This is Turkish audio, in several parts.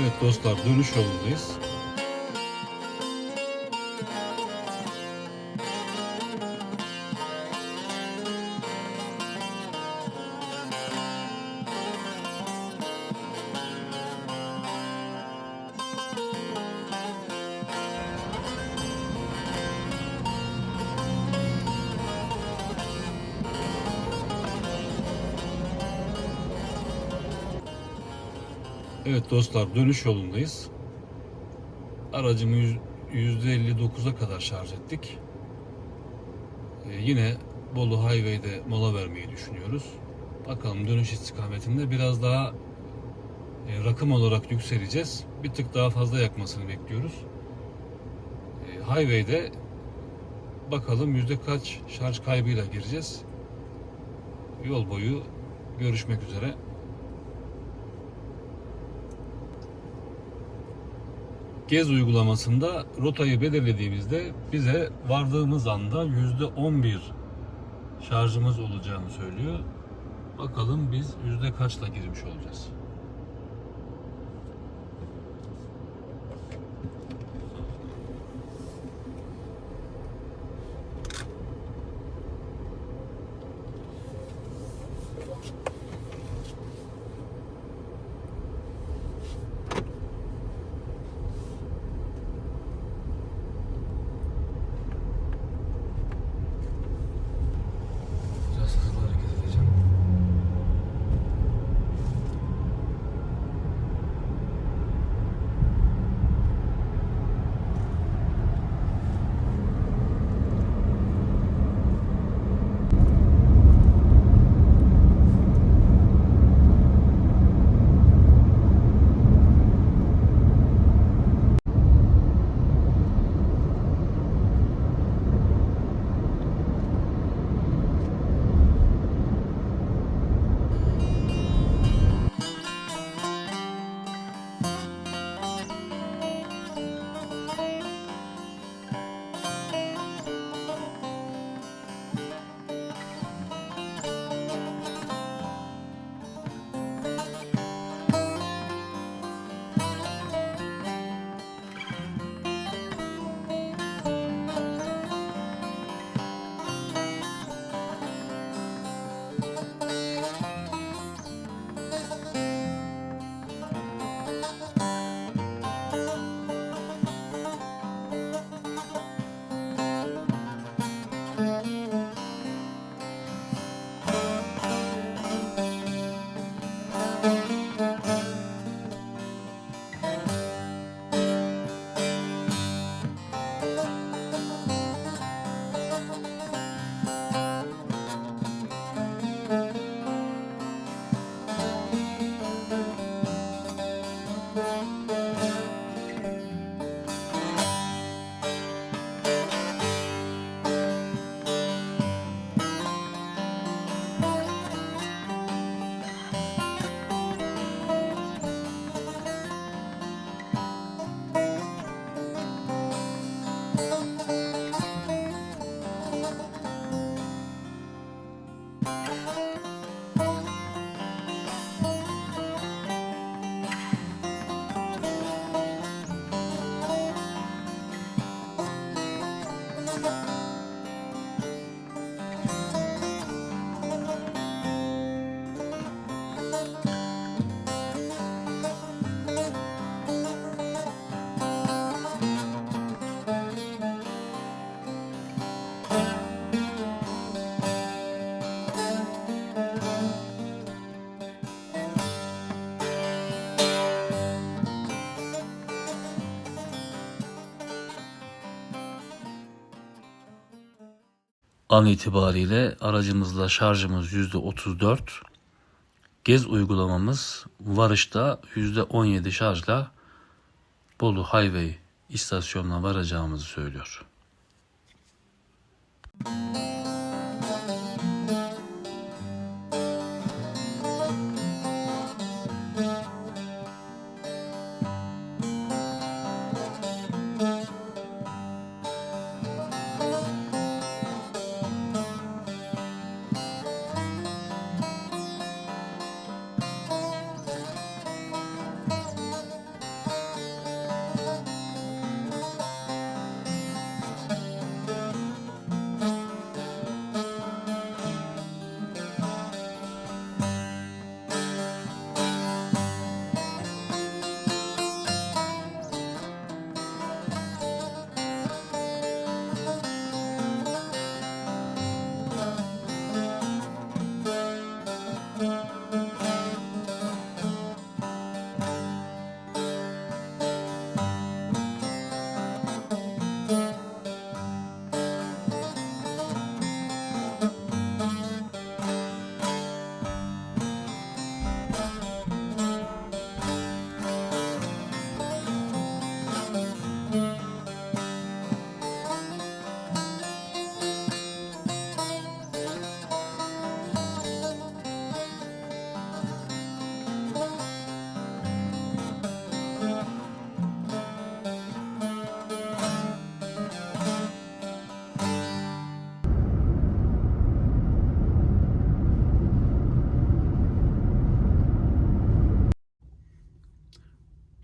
Evet dostlar dönüş yolundayız. Evet dostlar dönüş yolundayız. Aracımı yüz- %59'a kadar şarj ettik. Ee, yine Bolu Highway'de mola vermeyi düşünüyoruz. Bakalım dönüş istikametinde biraz daha e, rakım olarak yükseleceğiz. Bir tık daha fazla yakmasını bekliyoruz. E, highway'de bakalım yüzde kaç şarj kaybıyla gireceğiz. Yol boyu görüşmek üzere. Gez uygulamasında rotayı belirlediğimizde bize vardığımız anda yüzde 11 şarjımız olacağını söylüyor. Bakalım biz yüzde kaçla girmiş olacağız. An itibariyle aracımızla şarjımız %34. Gez uygulamamız varışta %17 şarjla Bolu Highway istasyonuna varacağımızı söylüyor.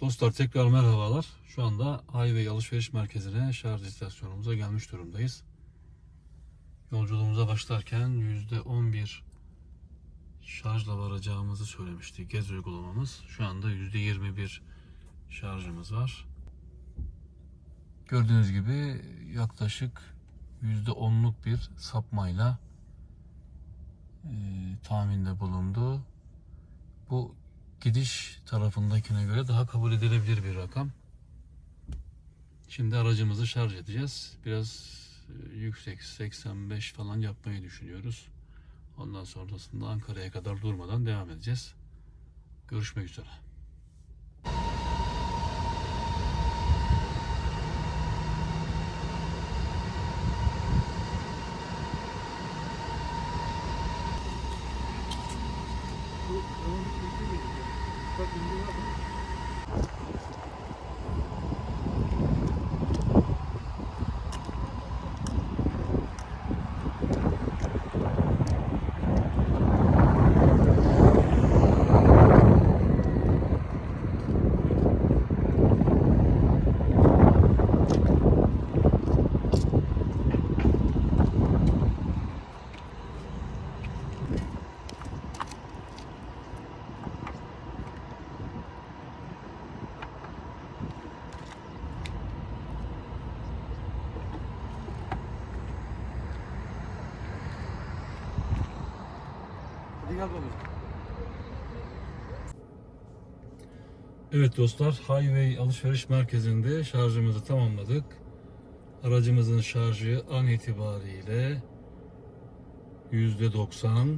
Dostlar tekrar merhabalar. Şu anda Highway alışveriş merkezine şarj istasyonumuza gelmiş durumdayız. Yolculuğumuza başlarken %11 şarjla varacağımızı söylemişti gez uygulamamız. Şu anda %21 şarjımız var. Gördüğünüz gibi yaklaşık %10'luk bir sapmayla e, tahminde bulundu. Gidiş tarafındakine göre daha kabul edilebilir bir rakam. Şimdi aracımızı şarj edeceğiz. Biraz e, yüksek 85 falan yapmayı düşünüyoruz. Ondan sonrasında Ankara'ya kadar durmadan devam edeceğiz. Görüşmek üzere. Çok bilgi var mı? Evet dostlar, Highway alışveriş merkezinde şarjımızı tamamladık. Aracımızın şarjı an itibariyle %90.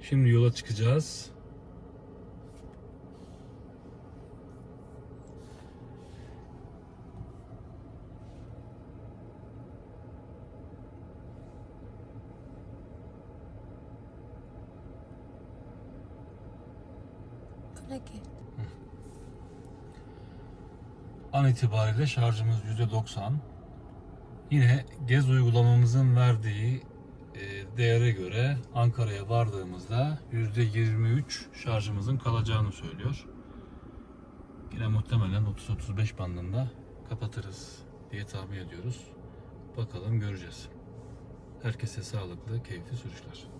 Şimdi yola çıkacağız. An itibariyle şarjımız %90. Yine gez uygulamamızın verdiği e, değere göre Ankara'ya vardığımızda %23 şarjımızın kalacağını söylüyor. Yine muhtemelen 30-35 bandında kapatırız diye tahmin ediyoruz. Bakalım göreceğiz. Herkese sağlıklı, keyifli sürüşler.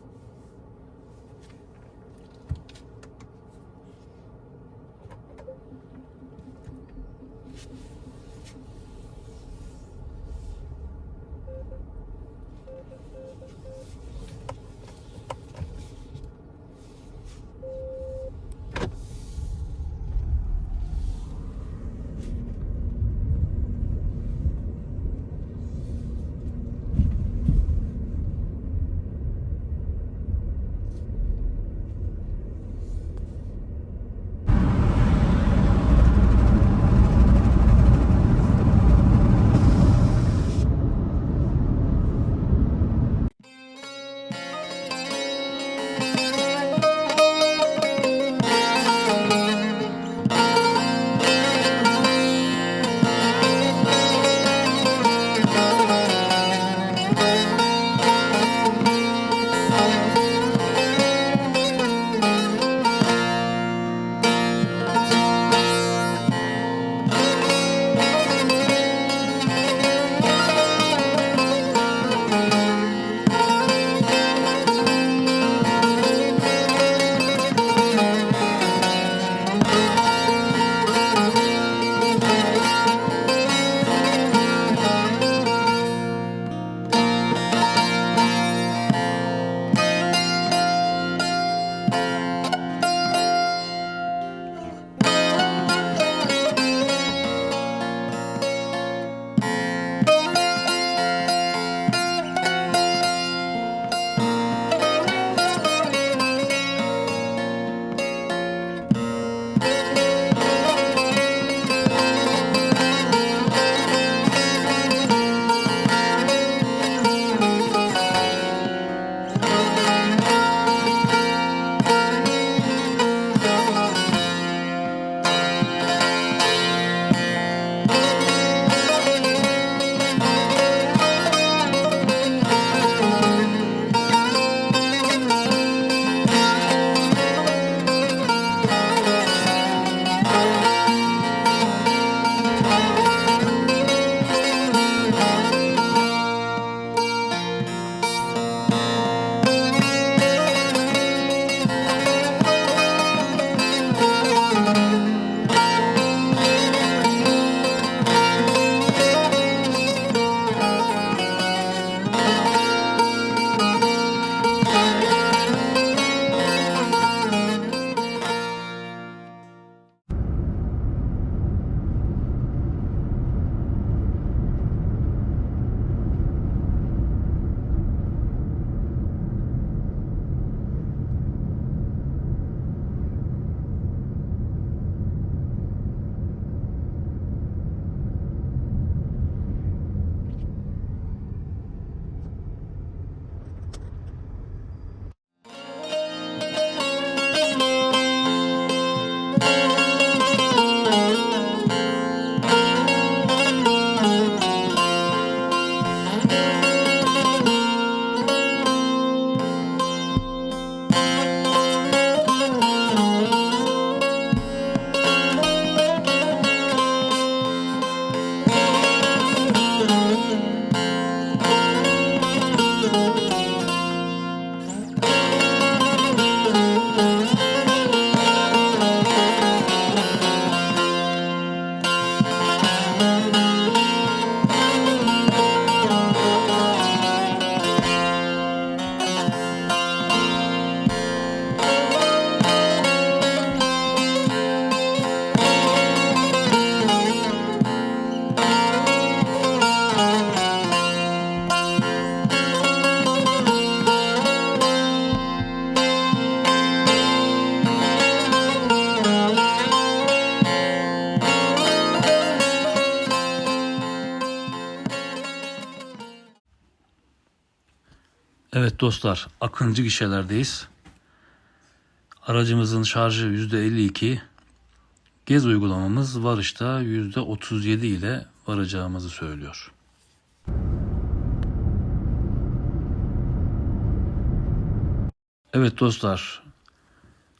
Evet dostlar, Akıncı gişelerdeyiz. Aracımızın şarjı %52. Gez uygulamamız varışta %37 ile varacağımızı söylüyor. Evet dostlar,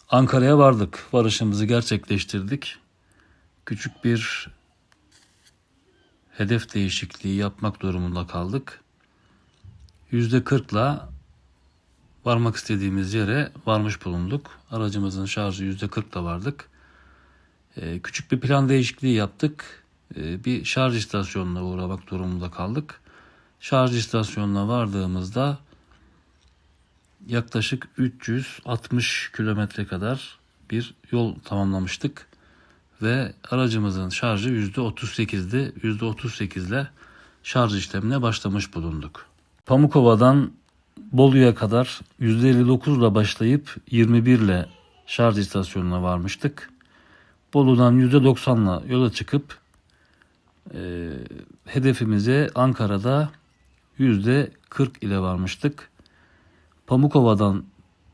Ankara'ya vardık. Varışımızı gerçekleştirdik. Küçük bir hedef değişikliği yapmak durumunda kaldık. %40'la varmak istediğimiz yere varmış bulunduk. Aracımızın şarjı %40'la vardık. Ee, küçük bir plan değişikliği yaptık. Ee, bir şarj istasyonuna uğramak durumunda kaldık. Şarj istasyonuna vardığımızda yaklaşık 360 kilometre kadar bir yol tamamlamıştık ve aracımızın şarjı %38'di. %38 ile şarj işlemine başlamış bulunduk. Pamukova'dan Bolu'ya kadar %59 ile başlayıp 21 ile şarj istasyonuna varmıştık. Bolu'dan %90 ile yola çıkıp e, hedefimize Ankara'da %40 ile varmıştık. Pamukova'dan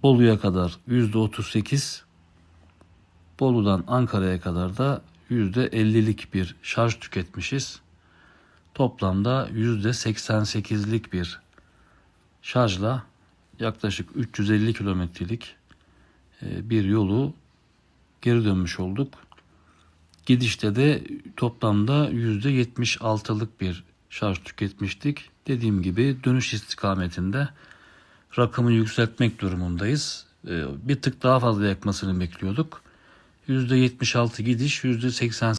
Bolu'ya kadar %38, Bolu'dan Ankara'ya kadar da %50'lik bir şarj tüketmişiz. Toplamda %88'lik bir şarjla yaklaşık 350 kilometrelik e, bir yolu geri dönmüş olduk. Gidişte de toplamda %76'lık bir şarj tüketmiştik. Dediğim gibi dönüş istikametinde rakamı yükseltmek durumundayız. E, Bir tık daha fazla yakmasını bekliyorduk. %76 gidiş, %88